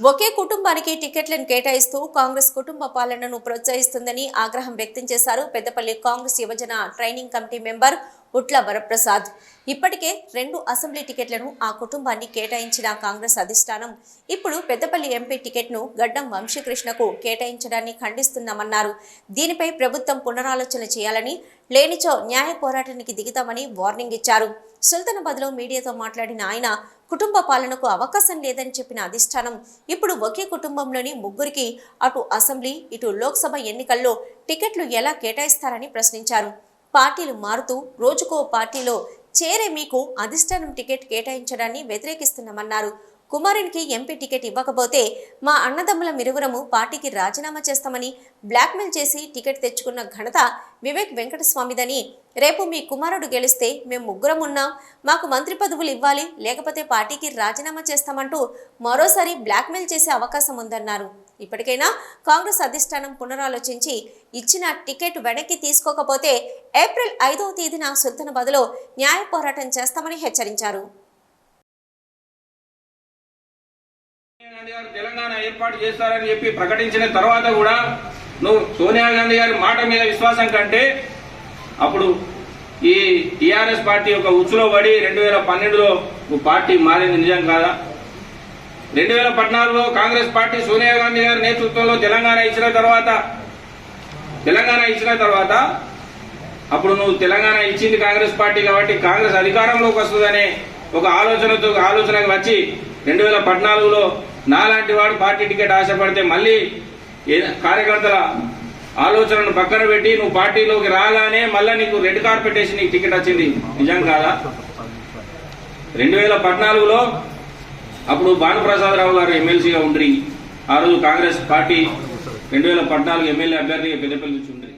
ఒకే కుటుంబానికి టికెట్లను కేటాయిస్తూ కాంగ్రెస్ కుటుంబ పాలనను ప్రోత్సహిస్తుందని ఆగ్రహం వ్యక్తం చేశారు పెద్దపల్లి కాంగ్రెస్ యువజన training committee member Utla Varaprasad. ఇప్పటికే రెండు అసెంబ్లీ టికెట్లను ఆ కుటుంబాన్ని కేటాయించిన కాంగ్రెస్ అధిష్టానం. ఇప్పుడు పెద్దపల్లి ఎంపీ టికెట్ను గడ్డం వంశీకృష్ణకు కేటాయించడాన్ని ఖండిస్తున్నామన్నారు. దీనిపై ప్రభుత్వం పునరాలోచన చేయాలని లేనిచో న్యాయ పోరాటానికి దిగుతామని వార్నింగ్ ఇచ్చారు. సుల్తానాబాద్లో మీడియాతో మాట్లాడిన ఆయన కుటుంబ పాలనకు అవకాశం లేదని చెప్పిన అధిష్టానం ఇప్పుడు ఒకే కుటుంబంలోని ముగ్గురికి అటు అసెంబ్లీ ఇటు లోక్సభ ఎన్నికల్లో టికెట్లు ఎలా కేటాయిస్తారని ప్రశ్నించారు. పార్టీలు మారుతూ రోజుకో పార్టీలో చేరే మీకు అధిష్టానం టికెట్ కేటాయించడాన్ని వ్యతిరేకిస్తున్నామన్నారు. కుమారునికి ఎంపీ టికెట్ ఇవ్వకపోతే మా అన్నదమ్ముల మిరుగురము పార్టీకి రాజీనామా చేస్తామని బ్లాక్మెయిల్ చేసి టికెట్ తెచ్చుకున్న ఘనత వివేక్ వెంకటస్వామిదని. రేపు మీ కుమారుడు గెలిస్తే మేము ముగ్గురం ఉన్నాం. మాకు మంత్రి పదవులు ఇవ్వాలి లేకపోతే పార్టీకి రాజీనామా చేస్తామంటూ మరోసారి బ్లాక్మెయిల్ చేసే అవకాశం ఉందన్నారు. ఇప్పటికైనా కాంగ్రెస్ అధిష్టానం పునరాలోచించి ఇచ్చిన టికెట్ వెనక్కి తీసుకోకపోతే ఏప్రిల్ ఐదవ తేదీన సుల్తానాబాద్లో న్యాయ పోరాటం చేస్తామని హెచ్చరించారు. గాంధీ గారు తెలంగాణ ఏర్పాటు చేస్తారని చెప్పి ప్రకటించిన తర్వాత కూడా నువ్వు సోనియా గాంధీ గారి మాట మీద విశ్వాసం కంటే అప్పుడు ఈ టిఆర్ఎస్ పార్టీ యొక్క ఉచ్చులో పడి రెండు వేల పన్నెండులో పార్టీ మారింది నిజం కాదా? రెండు వేల పద్నాలుగులో కాంగ్రెస్ పార్టీ సోనియా గాంధీ గారి నేతృత్వంలో తెలంగాణ ఇచ్చిన తర్వాత తెలంగాణ ఇచ్చిన తర్వాత అప్పుడు నువ్వు తెలంగాణ ఇచ్చింది కాంగ్రెస్ పార్టీ కాబట్టి కాంగ్రెస్ అధికారంలోకి వస్తుందనే ఒక ఆలోచనతో ఆలోచనకు వచ్చి రెండు వేల పద్నాలుగులో నాలాంటి వాడు పార్టీ టికెట్ ఆశపడితే మళ్ళీ కార్యకర్తల ఆలోచనను పక్కన పెట్టి నువ్వు పార్టీలోకి రాగానే మళ్ళీ నీకు రెడ్ కార్పెట్ వేసి నీకు టికెట్ వచ్చింది. నిజం కాదా? రెండు వేల పద్నాలుగులో అప్పుడు భానుప్రసాదరావు గారు ఎమ్మెల్సీగా ఉండ్రి. ఆ రోజు కాంగ్రెస్ పార్టీ రెండు వేల పద్నాలుగు ఎమ్మెల్యే అభ్యర్థిగా పెద్దపల్లి నుంచి ఉండ్రి.